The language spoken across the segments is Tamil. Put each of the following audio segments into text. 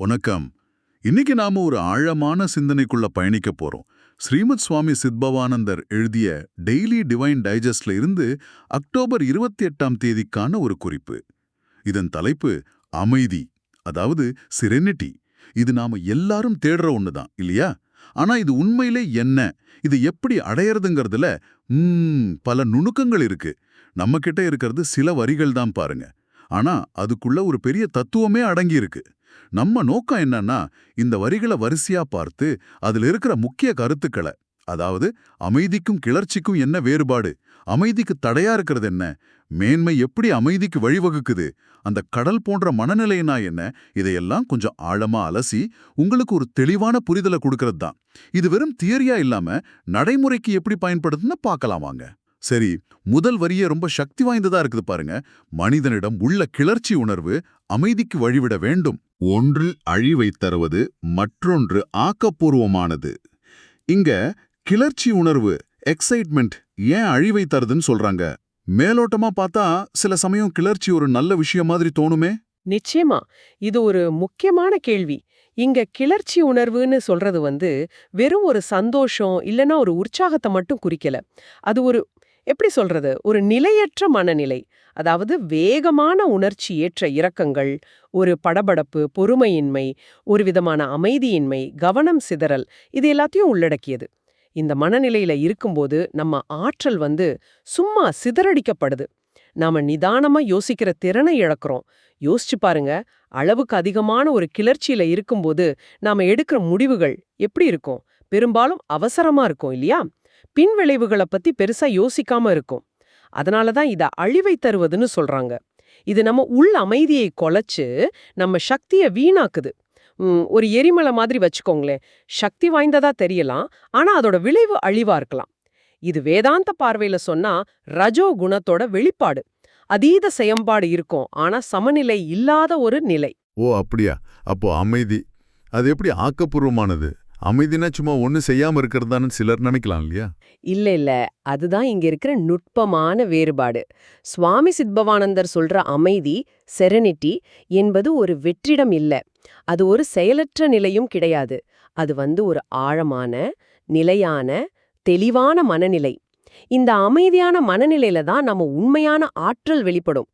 வணக்கம். இன்னைக்கு நாம ஒரு ஆழமான சிந்தனைக்குள்ள பயணிக்க போறோம். ஸ்ரீமத் சுவாமி சித்பவானந்தர் எழுதிய டெய்லி டிவைன் டைஜஸ்ட்ல இருந்து அக்டோபர் இருபத்தி எட்டாம் தேதிக்கான ஒரு குறிப்பு. இதன் தலைப்பு அமைதி அதாவது சிரெனிட்டி இது நாம எல்லாரும் தேடுற ஒண்ணுதான் இல்லையா? ஆனா இது உண்மையிலே என்ன? இது எப்படி அடையறதுங்கிறதுல பல நுணுக்கங்கள் இருக்கு. நம்ம கிட்ட இருக்கிறது சில வரிகள் தான் பாருங்க. ஆனா அதுக்குள்ள ஒரு பெரிய தத்துவமே அடங்கி இருக்கு. நம்ம நோக்கம் என்னன்னா இந்த வரிகளை வரிசையா பார்த்து அதுல இருக்கிற முக்கிய கருத்துக்களை அதாவது அமைதிக்கும் கிளர்ச்சிக்கும் என்ன வேறுபாடு அமைதிக்கு தடையா இருக்கிறது என்ன மேன்மை எப்படி அமைதிக்கு வழிவகுக்குது அந்த கடல் போன்ற மனநிலைனா என்ன இதையெல்லாம் கொஞ்சம் ஆழமா அலசி உங்களுக்கு ஒரு தெளிவான புரிதலை கொடுக்கறது தான் இது வெறும் தியரியா இல்லாம நடைமுறைக்கு எப்படி பயன்படுதுன்னு பார்க்கலாம் வாங்க. சரி முதல் வரியே ரொம்ப சக்தி வாய்ந்ததா இருக்குது பாருங்க. மனிதனிடம் உள்ள கிளர்ச்சி உணர்வு அமைதிக்கு வழிவிட வேண்டும். ஒன்றில் அழிவை தருவது மற்றொன்று ஆக்கப்பூர்வமானது. இங்க கிளர்ச்சி உணர்வு எக்ஸைட்மெண்ட் ஏன் அழிவை தருதுன்னு சொல்றாங்க. மேலோட்டமா பார்த்தா சில சமயம் கிளர்ச்சி ஒரு நல்ல விஷயம் மாதிரி தோணுமே? நிச்சயமா. இது ஒரு முக்கியமான கேள்வி. இங்க கிளர்ச்சி உணர்வுன்னு சொல்றது வந்து வெறும் ஒரு சந்தோஷம் இல்லனா ஒரு உற்சாகத்தை மட்டும் குறிக்கல. அது ஒரு எப்படி சொல்றது? ஒரு நிலையற்ற மனநிலை. அதாவது வேகமான உணர்ச்சி ஏற்ற இறக்கங்கள் ஒரு படபடப்பு பொறுமையின்மை ஒரு விதமான அமைதியின்மை கவனம் சிதறல் இது எல்லாத்தையும் உள்ளடக்கியது. இந்த மனநிலையில இருக்கும்போது நம்ம ஆற்றல் வந்து சும்மா சிதறடிக்கப்படுது. நாம நிதானமா யோசிக்கிற திறனை இழக்கிறோம். யோசிச்சு பாருங்க அளவுக்கு அதிகமான ஒரு கிளர்ச்சியில இருக்கும்போது நாம எடுக்கிற முடிவுகள் எப்படி இருக்கும்? பெரும்பாலும் அவசரமா இருக்கும் இல்லையா? பின்விளைவுகளை பத்தி பெருசா யோசிக்காம இருக்கும். அதனால தான் இத அழிவை தருவதுன்னு சொல்றாங்க. இது நம்ம உள் அமைதியை கொலைச்சு நம்ம சக்தியை வீணாக்குது. ஒரு எரிமலை மாதிரி வச்சுக்கோங்களேன். சக்தி வாய்ந்ததா தெரியலாம் ஆனா அதோட விளைவு அழிவா இருக்கலாம். இது வேதாந்த பார்வையில சொன்னா ரஜோ குணத்தோட வெளிப்பாடு. அதீத செயம்பாடு இருக்கும் ஆனா சமநிலை இல்லாத ஒரு நிலை. ஓ அப்படியா? அப்போ அமைதி. அது எப்படி ஆக்கப்பூர்வமானது? அமைதினா சும்மா ஒண்ணு செய்யாம இருக்கிறதான்னு சிலர் நினைக்கலாம் இல்லையா? இல்ல இல்ல. அதுதான் இங்க இருக்கிற நுட்பமான வேறுபாடு. சுவாமி சித்பவானந்தர் சொல்ற அமைதி செரனிட்டி என்பது ஒரு வெற்றிடம் இல்ல. அது ஒரு செயலற்ற நிலையும் கிடையாது. அது வந்து ஒரு ஆழமான நிலையான தெளிவான மனநிலை. இந்த அமைதியான மனநிலையில தான் நம்ம உண்மையான ஆற்றல் வெளிப்படும்.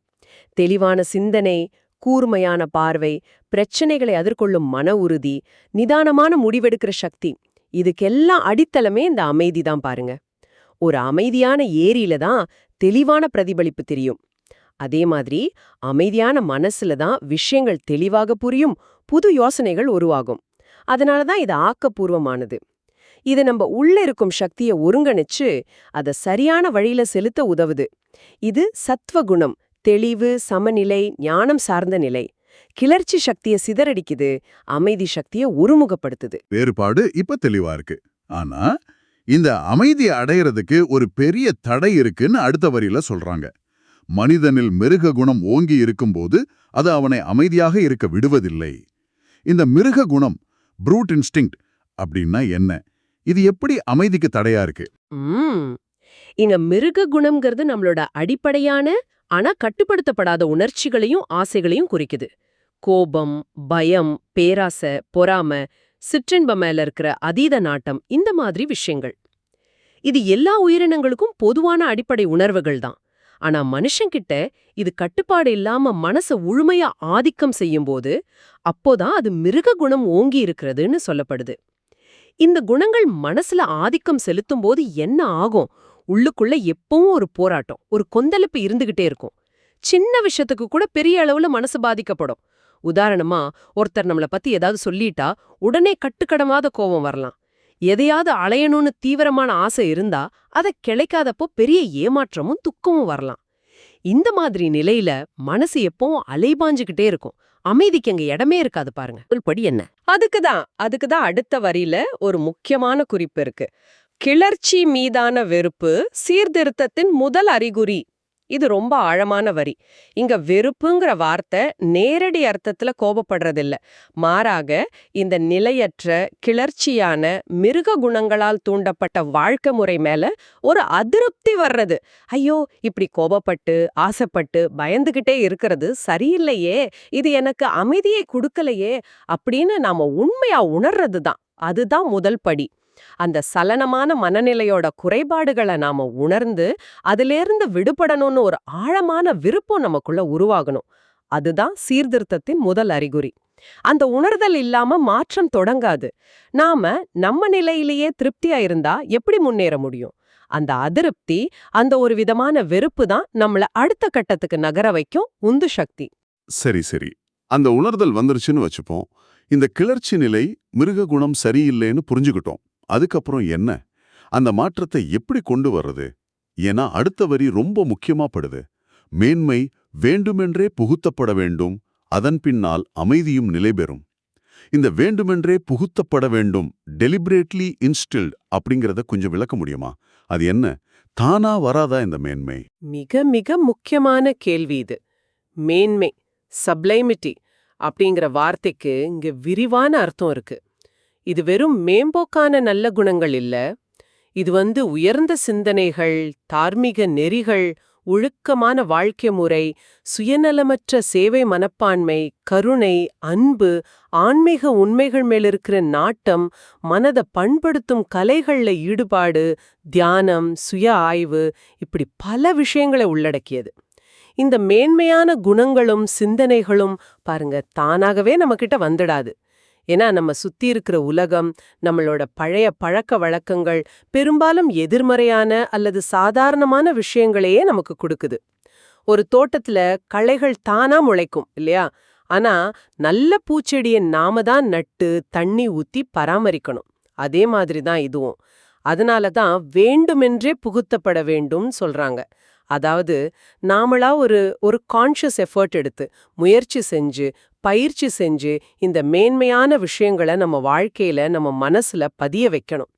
தெளிவான சிந்தனை கூர்மையான பார்வை பிரச்சனைகளை எதிர்கொள்ளும் மன உறுதி நிதானமான முடிவெடுக்கிற சக்தி. இதுக்கெல்லாம் அடித்தளமே இந்த அமைதி தான் பாருங்க. ஒரு அமைதியான ஏரியில தான் தெளிவான பிரதிபலிப்பு தெரியும். அதே மாதிரி அமைதியான மனசுல தான் விஷயங்கள் தெளிவாக புரியும் புது யோசனைகள் உருவாகும். அதனால தான் இது ஆக்கப்பூர்வமானது. இது நம்ம உள்ள இருக்கும் சக்தியை ஒருங்கிணைச்சு அதை சரியான வழியில செலுத்த உதவுது. இது சத்வகுணம் தெளிவு சமநிலை ஞானம் சார்ந்த நிலை. கிளர்ச்சி சக்தியை சிதறடிக்குது அமைதி சக்தியை ஒருமுகப்படுத்துது. வேறுபாடு இப்ப தெளிவா இருக்கு. ஆனா இந்த அமைதியை அடையறதுக்கு ஒரு பெரிய தடை இருக்குன்னு அடுத்த வரியில சொல்றாங்க. மனிதனில் மிருக குணம் ஓங்கி இருக்கும்போது அது அவனை அமைதியாக இருக்க விடுவதில்லை. இந்த மிருக குணம் ப்ரூட் இன்ஸ்டிங்க் அப்படின்னா என்ன? இது எப்படி அமைதிக்கு தடையா இருக்கு? இங்க மிருக குணம்ங்கிறது நம்மளோட அடிப்படையான ஆனா கட்டுப்படுத்தப்படாத உணர்ச்சிகளையும் ஆசைகளையும் குறிக்குது. கோபம் பயம் பேராசை பொறாம சிற்றின்ப மேல இருக்கிற அதீத நாட்டம் இந்த மாதிரி விஷயங்கள். இது எல்லா உயிரினங்களுக்கும் பொதுவான அடிப்படை உணர்வுகள் தான். ஆனா மனுஷங்கிட்ட இது கட்டுப்பாடு இல்லாம மனச முழுமையா ஆதிக்கம் செய்யும்போது அப்போதான் அது மிருக குணம் ஓங்கி இருக்கிறதுன்னு சொல்லப்படுது. இந்த குணங்கள் மனசுல ஆதிக்கம் செலுத்தும் போது என்ன ஆகும்? உள்ளுக்குள்ள எப்பவும் ஒரு போராட்டம் ஒரு கொந்தளிப்பு இருந்துகிட்டே இருக்கும். சின்ன விஷயத்துக்கு கூட பெரிய அளவுல மனசு பாதிக்கப்படும். உதாரணமா ஒருத்தர் நம்மள பத்தி ஏதாவது சொல்லிட்டா உடனே கட்டுக்கடமாத கோபம் வரலாம். எதையாவது அலையணும்னு தீவிரமான ஆசை இருந்தா அதை கிடைக்காதப்போ பெரிய ஏமாற்றமும் துக்கமும் வரலாம். இந்த மாதிரி நிலையில மனசு எப்பவும் அலைபாஞ்சுகிட்டே இருக்கும். அமைதிக்கு அங்க இடமே இருக்காது பாருங்க. படி என்ன? அதுக்கு தான் அதுக்கு தான் அடுத்த வரியில ஒரு முக்கியமான குறிப்பு இருக்கு. கிளர்ச்சி மீதான வெறுப்பு சீர்திருத்தத்தின் முதல் அறிகுறி. இது ரொம்ப ஆழமான வரி. இங்க வெறுப்புங்கிற வார்த்தை நேரடி அர்த்தத்துல கோபப்படுறதில்ல. மாறாக இந்த நிலையற்ற கிளர்ச்சியான மிருக குணங்களால் தூண்டப்பட்ட வாழ்க்கை முறை மேல ஒரு அதிருப்தி வர்றது. ஐயோ இப்படி கோபப்பட்டு ஆசைப்பட்டு பயந்துகிட்டே இருக்கிறது சரியில்லையே இது எனக்கு அமைதியை கொடுக்கலையே அப்படின்னு நாம உண்மையா உணர்றது தான் அதுதான் முதல் படி. அந்த சலனமான மனநிலையோட குறைபாடுகளை நாம உணர்ந்து அதிலிருந்து விடுபடணும்னு ஒரு ஆழமான விருப்பம் நமக்குள்ள உருவாகணும். அதுதான் சீர்திருத்தத்தின் முதல் அறிகுறி. அந்த உணர்தல் இல்லாம மாற்றம் தொடங்காது. நாம நம்ம நிலையிலேயே திருப்தியா இருந்தா எப்படி முன்னேற முடியும்? அந்த அதிருப்தி அந்த ஒரு விதமான வெறுப்பு தான் நம்மள அடுத்த கட்டத்துக்கு நகர வைக்கும் உந்து சக்தி. சரி சரி. அந்த உணர்தல் வந்துருச்சுன்னு வச்சுப்போம். இந்த கிளர்ச்சி நிலை மிருக குணம் சரியில்லைன்னு புரிஞ்சுக்கிட்டோம். அதுக்கப்புறம் என்ன? அந்த மாற்றத்தை எப்படி கொண்டு வர்றது? ஏன்னா அடுத்த வரி ரொம்ப முக்கியமாப்படுது. மேன்மை வேண்டுமென்றே புகுத்தப்பட வேண்டும். அதன் பின்னால் அமைதியும் நிலைபெறும். இந்த வேண்டுமென்றே புகுத்தப்பட வேண்டும் டெலிபரேட்லி இன்ஸ்டில்ட் அப்படிங்கறத கொஞ்சம் விளக்க முடியுமா? அது என்ன? தானா வராதா இந்த மேன்மை? மிக மிக முக்கியமான கேள்வி இது. மேன்மை சப்ளைமிட்டி அப்படிங்கிற வார்த்தைக்கு இங்க விரிவான அர்த்தம் இருக்கு. இது வெறும் மேம்போக்கான நல்ல குணங்கள் இல்ல. இது வந்து உயர்ந்த சிந்தனைகள் தார்மீக நெறிகள் ஒழுக்கமான வாழ்க்கை முறை சுயநலமற்ற சேவை மனப்பான்மை கருணை அன்பு ஆன்மீக உண்மைகள் மேலிருக்கிற நாட்டம் மனதை பண்படுத்தும் கலைகள்ல ஈடுபாடு தியானம் சுய ஆய்வு இப்படி பல விஷயங்களை உள்ளடக்கியது. இந்த மேன்மையான குணங்களும் சிந்தனைகளும் பாருங்க தானாகவே நம்மகிட்ட வந்துடாது. ஏன்னா நம்ம சுத்தி இருக்கிற உலகம் நம்மளோட பழைய பழக்க வழக்கங்கள் பெரும்பாலும் எதிர்மறையான அல்லது சாதாரணமான விஷயங்களையே நமக்கு கொடுக்குது. ஒரு தோட்டத்துல களைகள் தானா முளைக்கும் இல்லையா? ஆனா நல்ல பூச்செடியை நாம தான் நட்டு தண்ணி ஊத்தி பராமரிக்கணும். அதே மாதிரி தான் இதுவும். அதனால தான் வேண்டுமென்றே புகுத்தப்பட வேண்டும் சொல்றாங்க. அதாவது நாமளா ஒரு ஒரு கான்ஷியஸ் எஃபர்ட் எடுத்து முயற்சி செஞ்சு பயிற்சி செஞ்சு இந்த மேன்மையான விஷயங்களை நம்ம வாழ்க்கையில நம்ம மனசுல பதிய வைக்கணும்.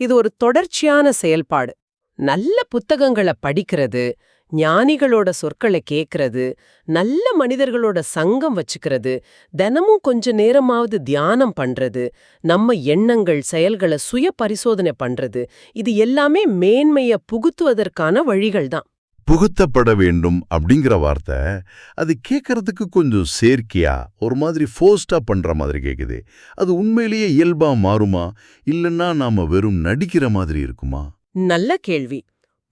இது ஒரு தொடர்ச்சியான செயல்பாடு. நல்ல புத்தகங்களை படிக்கிறது ஞானிகளோட சொற்களை கேட்கறது நல்ல மனிதர்களோட சங்கம் வச்சுக்கிறது தினமும் கொஞ்ச நேரமாவது தியானம் பண்றது நம்ம எண்ணங்கள் செயல்களை சுய பரிசோதனை பண்றது இது எல்லாமே மேன்மைய புகுத்துவதற்கான வழிகள் தான் புகுத்தப்பட வேண்டும் அப்படிங்கிற வார்த்தை அது கேட்கறதுக்கு கொஞ்சம் செயற்கையா ஒரு மாதிரி ஃபோர்ஸ்டா பண்ற மாதிரி கேட்குது. அது உண்மையிலேயே இயல்பா மாறுமா? இல்லைன்னா நாம வெறும் நடிக்கிற மாதிரி இருக்குமா? நல்ல கேள்வி.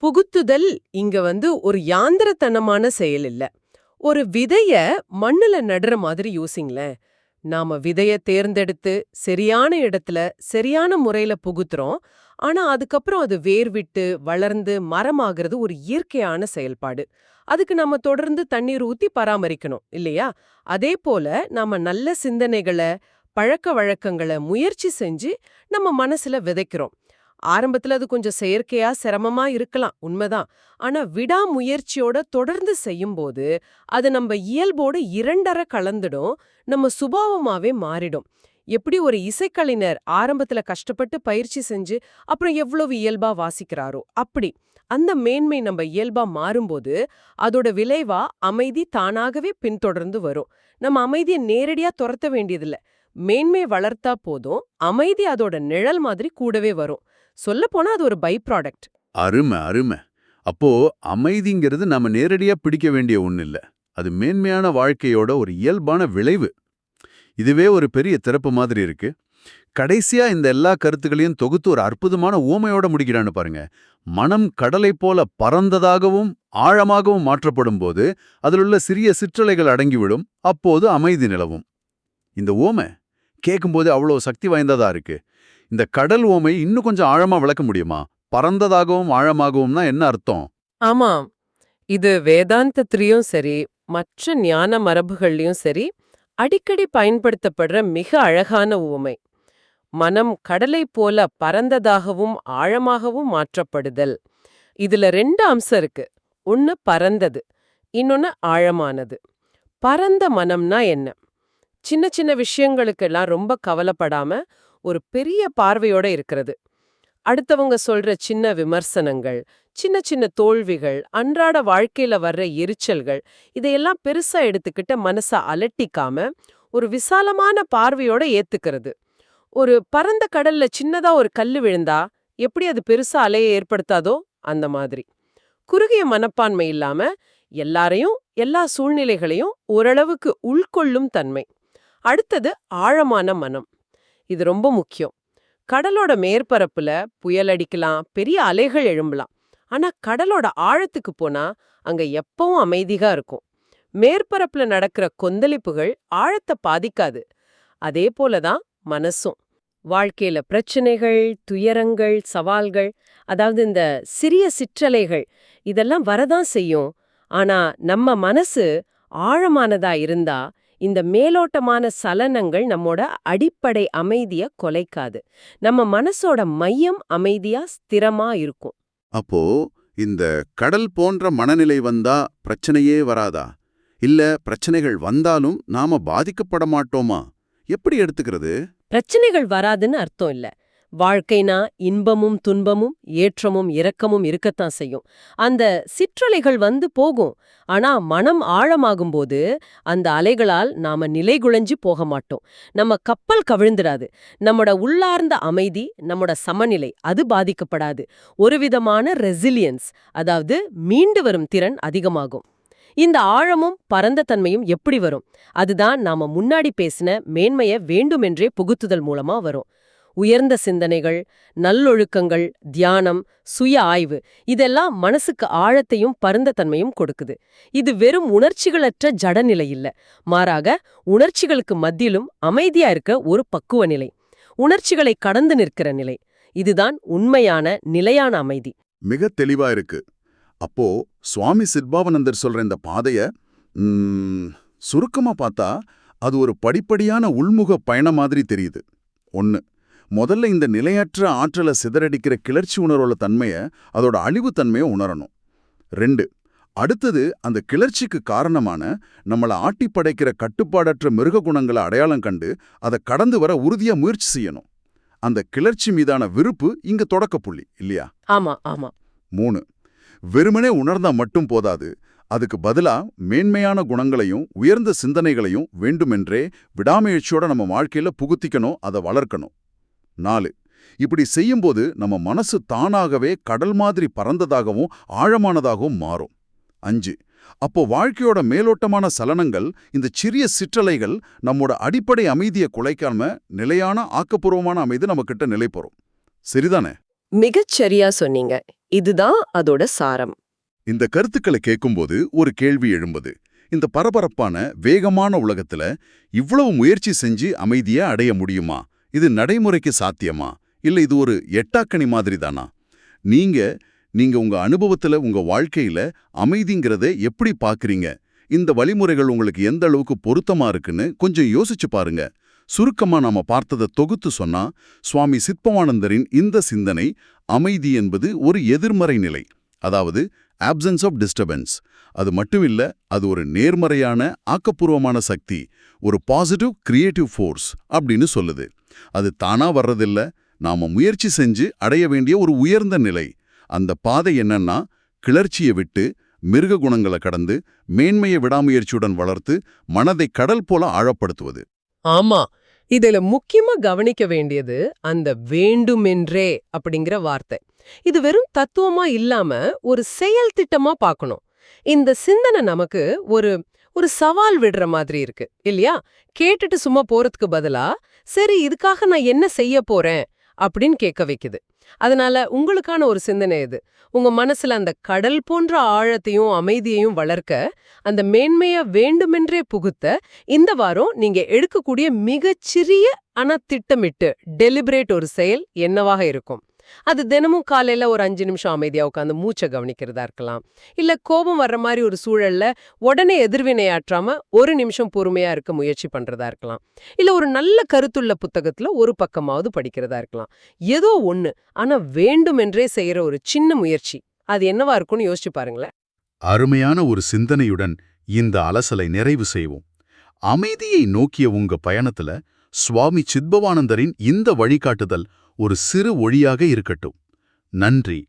புகுத்துதல் இங்க வந்து ஒரு யாந்திரத்தனமான செயல் இல்ல. ஒரு விதைய மண்ணுல நடுற மாதிரி யோசிங்களேன். நாம விதைய தேர்ந்தெடுத்து சரியான இடத்துல சரியான முறையில புகுத்துறோம். ஆனா அதுக்கப்புறம் அது வேர் விட்டு வளர்ந்து மரமாகிறது ஒரு இயற்கையான செயல்பாடு. அதுக்கு நம்ம தொடர்ந்து தண்ணீர் ஊத்தி பராமரிக்கணும் இல்லையா? அதே போல நாம நல்ல சிந்தனைகளை பழக்க வழக்கங்களை முயற்சி செஞ்சு நம்ம மனசுல விதைக்கிறோம். ஆரம்பத்துல அது கொஞ்சம் செயற்கையா சிரமமா இருக்கலாம் உண்மைதான். ஆனா விடாமுயற்சியோட தொடர்ந்து செய்யும்போது அது நம்ம இயல்போடு இரண்டர கலந்துடும் நம்ம சுபாவமாவே மாறிடும். எப்படி ஒரு இசைக்கலைஞர் ஆரம்பத்துல கஷ்டப்பட்டு பயிற்சி செஞ்சு அப்புறம் எவ்வளவு இயல்பா வாசிக்கிறாரோ அப்படி. அந்த மேன்மை நம்ம இயல்பா மாறும்போது அதோட விளைவா அமைதி தானாகவே பின்தொடர்ந்து வரும். நம்ம அமைதியை நேரடியா துரத்த வேண்டியதில்ல. மேன்மை வளர்த்தா போதும் அமைதி அதோட நிழல் மாதிரி கூடவே வரும். சொல்லப்போனா அது ஒரு பை ப்ராடக்ட் அருமை அருமை. அப்போ அமைதிங்கிறது நாம நேரடியா பிடிக்க வேண்டிய ஒண்ணு இல்ல அது மேன்மையான வாழ்க்கையோட ஒரு இயல்பான விளைவு. இதுவே ஒரு பெரிய திறப்பு மாதிரி இருக்கு. கடைசியா இந்த எல்லா கருத்துக்களையும் தொகுத்து ஒரு அற்புதமான ஊமையோட முடிக்கிறான்னு பாருங்க. மனம் கடலை போல பறந்ததாகவும் ஆழமாகவும் மாற்றப்படும் போது அதிலுள்ள சிறிய சிற்றலைகள் அடங்கிவிடும். அப்போது அமைதி நிலவும். இந்த ஓமை கேட்கும்போது அவ்வளோ சக்தி வாய்ந்ததா இருக்கு. இந்த கடல் ஓமை இன்னும் கொஞ்சம் ஆழமா விளக்க முடியுமா? பறந்ததாகவும் ஆழமாகவும்னா என்ன அர்த்தம்? ஆமாம். இது வேதாந்தத்திலையும் சரி மற்ற ஞான மரபுகள்லயும் சரி அடிக்கடி பயன்படுத்தப்படுற மிக அழகான உவமை மனம் கடலை போல பறந்ததாகவும் ஆழமாகவும் மாற்றப்படுதல். இதுல ரெண்டு அம்சம் இருக்கு. ஒன்னு பரந்தது இன்னொன்னு ஆழமானது. பரந்த மனம்னா என்ன? சின்ன சின்ன விஷயங்களுக்கெல்லாம் ரொம்ப கவலைப்படாம ஒரு பெரிய பார்வையோட இருக்கிறது. அடுத்தவங்க சொல்ற சின்ன விமர்சனங்கள் சின்ன சின்ன தோல்விகள் அன்றாட வாழ்க்கையில வர்ற எரிச்சல்கள் இதையெல்லாம் பெருசா எடுத்துக்கிட்ட மனச அலட்டிக்காம ஒரு விசாலமான பார்வையோட ஏத்துக்கிறது. ஒரு பரந்த கடல்ல சின்னதா ஒரு கல்லு விழுந்தா எப்படி அது பெருசா அலையை ஏற்படுத்தாதோ அந்த மாதிரி. குறுகிய மனப்பான்மை இல்லாம எல்லாரையும் எல்லா சூழ்நிலைகளையும் ஓரளவுக்கு உள்கொள்ளும் தன்மை. அடுத்தது ஆழமான மனம். இது ரொம்ப முக்கியம். கடலோட மேற்பரப்புல புயல் அடிக்கலாம் பெரிய அலைகள் எழும்பலாம். ஆனா கடலோட ஆழத்துக்கு போனா அங்க எப்பவும் அமைதியா இருக்கும். மேற்பரப்புல நடக்கிற கொந்தளிப்புகள் ஆழத்தை பாதிக்காது. அதே போலதான் மனசும். வாழ்க்கையில பிரச்சனைகள் துயரங்கள் சவால்கள் அதாவது இந்த சிறிய சிற்றலைகள் இதெல்லாம் வரதான் செய்யும். ஆனா நம்ம மனசு ஆழமானதா இருந்தா இந்த மேலோட்டமான சலனங்கள் நம்மோட அடிப்படை அமைதிய கொலைக்காது. நம்ம மனசோட மையம் அமைதியா ஸ்திரமா இருக்கும். அப்போ இந்த கடல் போன்ற மனநிலை வந்தா பிரச்சனையே வராதா? இல்ல பிரச்சனைகள் வந்தாலும் நாம பாதிக்கப்பட மாட்டோமா எப்படி எடுத்துக்கிறது? பிரச்சனைகள் வராதுன்னு அர்த்தம் இல்ல. வாழ்க்கைனா இன்பமும் துன்பமும் ஏற்றமும் இரக்கமும் இருக்கத்தான் செய்யும். அந்த சிற்றலைகள் வந்து போகும். ஆனா மனம் ஆழமாகும்போது அந்த அலைகளால் நாம நிலைகுலைஞ்சு போக மாட்டோம். நம்ம கப்பல் கவிழ்ந்துடாது. நம்மோட உள்ளார்ந்த அமைதி நம்மோட சமநிலை அது பாதிக்கப்படாது. ஒரு விதமான ரெசிலியன்ஸ் அதாவது மீண்டு வரும் திறன் அதிகமாகும். இந்த ஆழமும் பரந்த தன்மையும் எப்படி வரும்? அதுதான் நாம முன்னாடி பேசின மேன்மைய வேண்டுமென்றே புகுத்துதல் மூலமா வரும். உயர்ந்த சிந்தனைகள் நல்லொழுக்கங்கள் தியானம் சுய ஆய்வு இதெல்லாம் மனசுக்கு ஆழத்தையும் பருந்த தன்மையும் கொடுக்குது. இது வெறும் உணர்ச்சிகளற்ற ஜடநிலை இல்ல. மாறாக உணர்ச்சிகளுக்கு மத்தியிலும் அமைதியா இருக்க ஒரு பக்குவ நிலை. உணர்ச்சிகளை கடந்து நிற்கிற நிலை. இதுதான் உண்மையான நிலையான அமைதி. மிக தெளிவா இருக்கு. அப்போ சுவாமி சித்பாவனந்தர் சொல்ற இந்த பாதைய சுருக்கமா பார்த்தா அது ஒரு படிப்படியான உள்முக பயணம் மாதிரி தெரியுது. ஒன்னு முதல்ல இந்த நிலையற்ற ஆற்றலை சிதறடிக்கிற கிளர்ச்சி உணர்வோட தன்மைய அதோட அழிவு தன்மையை உணரணும். ரெண்டு அடுத்தது அந்த கிளர்ச்சிக்கு காரணமான நம்மள ஆட்டி படைக்கிற கட்டுப்பாடற்ற மிருக குணங்களை அடையாளம் கண்டு அதை கடந்து வர உறுதியா முயற்சி செய்யணும். அந்த கிளர்ச்சி மீதான விருப்பு இங்க தொடக்க புள்ளி இல்லையா? ஆமா ஆமா. மூணு வெறுமனே உணர்ந்தா மட்டும் போதாது அதுக்கு பதிலா மேன்மையான குணங்களையும் உயர்ந்த சிந்தனைகளையும் வேண்டுமென்றே விடாமுயற்சியோட நம்ம வாழ்க்கையில புகுத்திக்கணும் அதை வளர்க்கணும். நாலு. இப்படி செய்யும்போது நம்ம மனசு தானாகவே கடல் மாதிரி பரந்ததாகவும் ஆழமானதாகவும் மாறும். அஞ்சு. அப்போ வாழ்க்கையோட மேலோட்டமான சலனங்கள் இந்த சிறிய சிற்றலைகள் நம்மோட அடிப்படை அமைதியை குலைக்காம நிலையான ஆக்கப்பூர்வமான அமைதி நம்மக்கிட்ட நிலை பெறும் சரிதானே? மிகச் சரியா சொன்னீங்க. இதுதான் அதோட சாரம். இந்த கருத்துக்களை கேட்கும்போது ஒரு கேள்வி எழும்புது. இந்த பரபரப்பான வேகமான உலகத்துல இவ்வளவு முயற்சி செஞ்சு அமைதியை அடைய முடியுமா? இது நடைமுறைக்கு சாத்தியமா? இல்ல இது ஒரு எட்டாக்கணி மாதிரி தானா நீங்க நீங்க உங்க அனுபவத்துல உங்க வாழ்க்கையில அமைதிங்கிறத எப்படி பாக்குறீங்க? இந்த வழிமுறைகள் உங்களுக்கு எந்த அளவுக்கு பொருத்தமா இருக்குன்னு கொஞ்சம் யோசிச்சு பாருங்க. சுருக்கமா நாம பார்த்ததை தொகுத்து சொன்னா சுவாமி சித்பவானந்தரின் இந்த சிந்தனை அமைதி என்பது ஒரு எதிர்மறை நிலை. அதாவது ஆப்சன்ஸ் ஆஃப் டிஸ்டர்பன்ஸ் அது மட்டும் இல்ல அது ஒரு நேர்மறையான ஆக்கப்பூர்வமான சக்தி ஒரு பாசிட்டிவ் கிரியேட்டிவ் ஃபோர்ஸ் அப்படின்னு சொல்லுது. அது தானா வர்றதில்ல. நாம முயற்சி செஞ்சு அடைய வேண்டிய ஒரு உயர்ந்த நிலை. அந்த பாதை என்னன்னா கிளர்ச்சியை விட்டு மிருக குணங்களை கடந்து மேன்மையை விடாமுயற்சியுடன் வளர்த்து மனதை கடல் போல ஆழப்படுத்துவது. ஆமா. இதுல முக்கியமா கவனிக்க வேண்டியது அந்த வேண்டுமென்றே அப்படிங்கிற வார்த்தை. இது வெறும் தத்துவமா இல்லாம ஒரு செயல் திட்டமா பார்க்கணும். இந்த சிந்தனை நமக்கு ஒரு ஒரு சவால் விடுற மாதிரி இருக்கு இல்லையா? கேட்டுட்டு சும்மா போறதுக்கு பதிலா சரி இதுக்காக நான் என்ன செய்ய போறேன்? அப்படின்னு கேட்க வைக்குது. அதனால உங்களுக்கான ஒரு சிந்தனை இது. உங்க மனசுல அந்த கடல் போன்ற ஆழத்தையும் அமைதியையும் வளர்க்க அந்த மேன்மைய வேண்டுமென்றே புகுத்த இந்த வாரம் நீங்க எடுக்கக்கூடிய மிகச்சிறிய ஆனா திட்டமிட்டு டெலிபரேட் ஒரு செயல் என்னவாக இருக்கும்? அது தினமும் காலையில ஒரு அஞ்சு நிமிஷம் அமைதியா உட்காந்து மூச்சை கவனிக்கிறதா இருக்கலாம். இல்ல கோபம் வர்ற மாதிரி ஒரு சூழல்ல உடனே எதிர்வினையாற்றாம ஒரு நிமிஷம் பொறுமையா இருக்க முயற்சி பண்றதா இருக்கலாம். இல்ல ஒரு நல்ல கருத்துள்ள புத்தகத்துல ஒரு பக்கமாவது படிக்கிறதா இருக்கலாம். ஏதோ ஒண்ணு ஆனா வேண்டுமென்றே செய்யற ஒரு சின்ன முயற்சி. அது என்னவா இருக்கும்னு யோசிச்சு பாருங்களேன். அருமையான ஒரு சிந்தனையுடன் இந்த அலசலை நிறைவு செய்வோம். அமைதியை நோக்கிய உங்க பயணத்துல சுவாமி சித்பவானந்தரின் இந்த வழிகாட்டுதல் ஒரு சிறு ஒளியாக இருக்கட்டும். நன்றி.